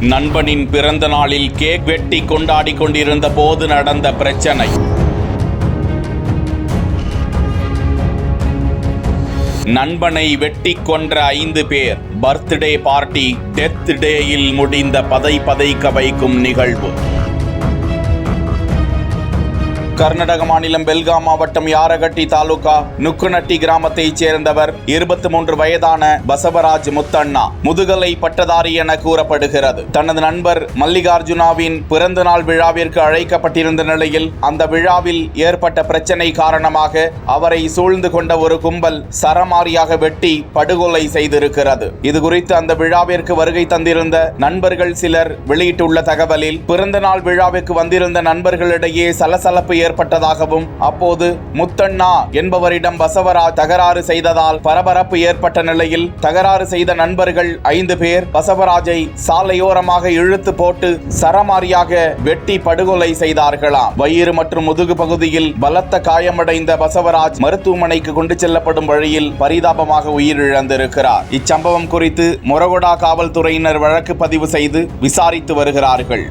நண்பனின் பிறந்த நாளில் கேக் வெட்டி கொண்டாடி கொண்டிருந்த போது நடந்த பிரச்சனை. நண்பனை வெட்டி கொன்ற ஐந்து பேர் பர்த்டே பார்ட்டி டெத் டேயில் முடிந்த பதை பதைக்க வைக்கும் நிகழ்வு. கர்நாடக மாநிலம் பெல்காம் மாவட்டம் யாரகட்டி தாலுகா நுக்குநட்டி கிராமத்தைச் சேர்ந்தவர் இருபத்தி மூன்று வயதான பசவராஜ் முத்தண்ணா. முதுகலை பட்டதாரி என கூறப்படுகிறது. தனது நண்பர் மல்லிகார்ஜுனாவின் பிறந்த நாள் விழாவிற்கு அழைக்கப்பட்டிருந்த நிலையில் அந்த விழாவில் ஏற்பட்ட பிரச்சனை காரணமாக அவரை சூழ்ந்து கொண்ட ஒரு கும்பல் சரமாரியாக வெட்டி படுகொலை செய்திருக்கிறது. இது குறித்து அந்த விழாவிற்கு வருகை தந்திருந்த நண்பர்கள் சிலர் வெளியிட்டுள்ள தகவலில் பிறந்த நாள் விழாவிற்கு வந்திருந்த நண்பர்களிடையே சலசலப்பு ஏற்பட்டதாகவும் அப்போது முத்தண்ணா என்பவரிடம் பசவராஜ் தகராறு செய்ததால் பரபரப்பு ஏற்பட்ட நிலையில் தகராறு செய்த நண்பர்கள் ஐந்து பேர் பசவராஜை சாலையோரமாக இழுத்து போட்டு சரமாரியாக வெட்டி படுகொலை செய்தார்களாம் வயிறு மற்றும் முதுகு பகுதியில் பலத்த காயமடைந்த பசவராஜ் மருத்துவமனைக்கு கொண்டு செல்லப்படும் வழியில் பரிதாபமாக உயிரிழந்திருக்கிறார். இச்சம்பவம் குறித்து மொரகொடா காவல்துறையினர் வழக்கு பதிவு செய்து விசாரித்து வருகிறார்கள்.